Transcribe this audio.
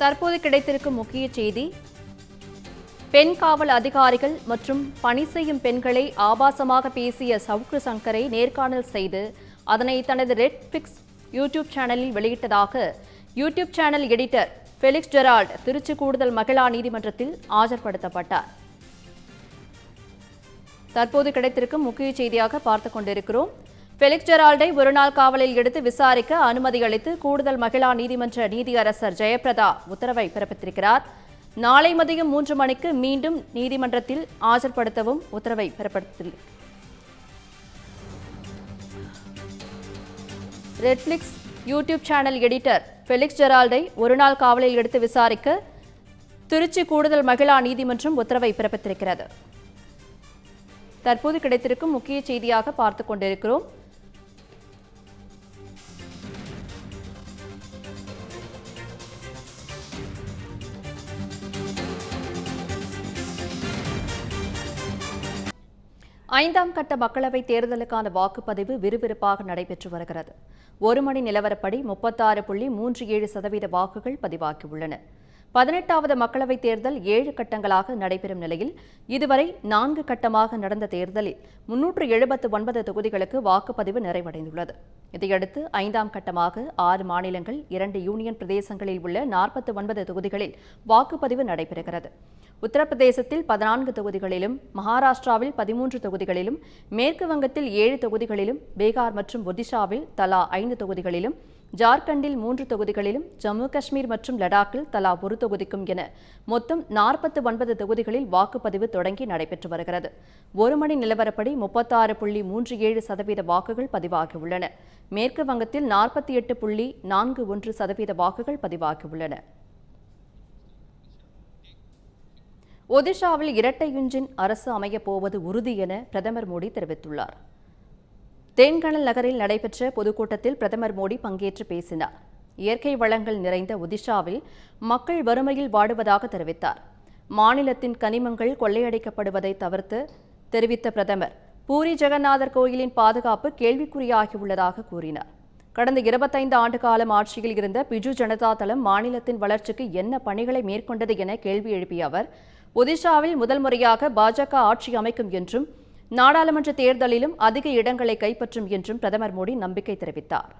தற்போது கிடைத்திருக்கும் முக்கிய செய்தி பெண் காவல் அதிகாரிகள் மற்றும் பணி செய்யும் பெண்களை ஆபாசமாக பேசிய சவுக்கு சங்கரை நேர்காணல் செய்து அதனை தனது ரெட் பிக்ஸ் யூடியூப் சேனலில் வெளியிட்டதாக YouTube channel editor Felix Gerald Trichy கூடுதல் மகிழா நீதிமன்றத்தில் ஆஜர்படுத்தப்பட்டார். தற்போது கிடைத்திருக்கும் முக்கிய செய்தியாக பார்த்துக் கொண்டிருக்கிறோம். ஃபெலிக்ஸ் ஜெரால்டை ஒருநாள் காவலில் எடுத்து விசாரிக்க அனுமதி அளித்து கூடுதல் மகிழா நீதிமன்ற நீதியரசர் ஜெயபிரதா உத்தரவை பிறப்பித்திருக்கிறார். நாளை மதியம் மூன்று மணிக்கு மீண்டும் நீதிமன்றத்தில் ஆஜர்படுத்தவும் உத்தரவை பிறப்பித்து Redflix YouTube channel editor Felix ஜெரால்டை ஒருநாள் காவலில் எடுத்து விசாரிக்க திருச்சி கூடுதல் மகிழா நீதிமன்றம் உத்தரவை பிறப்பித்திருக்கிறது. தற்போது கிடைத்திருக்கும் முக்கிய செய்தியாக பார்த்துக் கொண்டிருக்கிறோம். ஐந்தாம் கட்ட மக்களவைத் தேர்தலுக்கான வாக்குப்பதிவு விறுவிறுப்பாக நடைபெற்று வருகிறது. ஒரு மணி நிலவரப்படி முப்பத்தாறு புள்ளி மூன்று ஏழு சதவீத வாக்குகள் பதிவாகியுள்ளன. பதினெட்டாவது மக்களவைத் தேர்தல் ஏழு கட்டங்களாக நடைபெறும் நிலையில் இதுவரை நான்கு கட்டமாக நடந்த தேர்தலில் முன்னூற்று எழுபத்து ஒன்பது தொகுதிகளுக்கு வாக்குப்பதிவு நிறைவடைந்துள்ளது. இதையடுத்து ஐந்தாம் கட்டமாக ஆறு மாநிலங்கள் இரண்டு யூனியன் பிரதேசங்களில் உள்ள நாற்பத்தி ஒன்பது தொகுதிகளில் வாக்குப்பதிவு நடைபெறுகிறது. உத்தரப்பிரதேசத்தில் பதினான்கு தொகுதிகளிலும் மகாராஷ்டிராவில் பதிமூன்று தொகுதிகளிலும் மேற்கு வங்கத்தில் ஏழு தொகுதிகளிலும் பீகார் மற்றும் ஒடிஷாவில் தலா ஐந்து தொகுதிகளிலும் ஜார்க்கண்டில் மூன்று தொகுதிகளிலும் ஜம்மு காஷ்மீர் மற்றும் லடாக்கில் தலா ஒரு தொகுதிக்கும் என மொத்தம் நாற்பத்தி ஒன்பது தொகுதிகளில் வாக்குப்பதிவு தொடங்கி நடைபெற்று வருகிறது. ஒரு மணி நிலவரப்படி முப்பத்தாறு புள்ளி மூன்று ஏழு சதவீத வாக்குகள் பதிவாகியுள்ளன. மேற்கு வங்கத்தில் நாற்பத்தி எட்டு புள்ளி நான்கு ஒன்று சதவீத வாக்குகள் பதிவாகியுள்ளன. ஒடிஷாவில் இரட்டை இன்ஜின் அரசு அமையப் போவது உறுதி என பிரதமர் மோடி தெரிவித்துள்ளார். தேன்கடல் நகரில் நடைபெற்ற பொதுக்கூட்டத்தில் பிரதமர் மோடி பங்கேற்று பேசினார். இயற்கை வளங்கள் நிறைந்த ஒடிஷாவில் மக்கள் வறுமையில் வாடுவதாக தெரிவித்தார். மாநிலத்தின் கனிமங்கள் கொள்ளையடிக்கப்படுவதை தவிர்த்து தெரிவித்த பிரதமர் பூரி ஜெகநாதர் கோயிலின் பாதுகாப்பு கேள்விக்குறியாகியுள்ளதாக கூறினார். கடந்த இருபத்தைந்து ஆண்டு காலம் ஆட்சியில் இருந்த பிஜு ஜனதா தளம் மாநிலத்தின் வளர்ச்சிக்கு என்ன பணிகளை மேற்கொண்டது என கேள்வி எழுப்பிய அவர் ஒடிஷாவில் முதல் முறையாக பாஜக ஆட்சி அமைக்கும் என்றும் நாடாளுமன்ற தேர்தலிலும் அதிக இடங்களை கைப்பற்றும் என்றும் பிரதமர் மோடி நம்பிக்கை தெரிவித்தார்.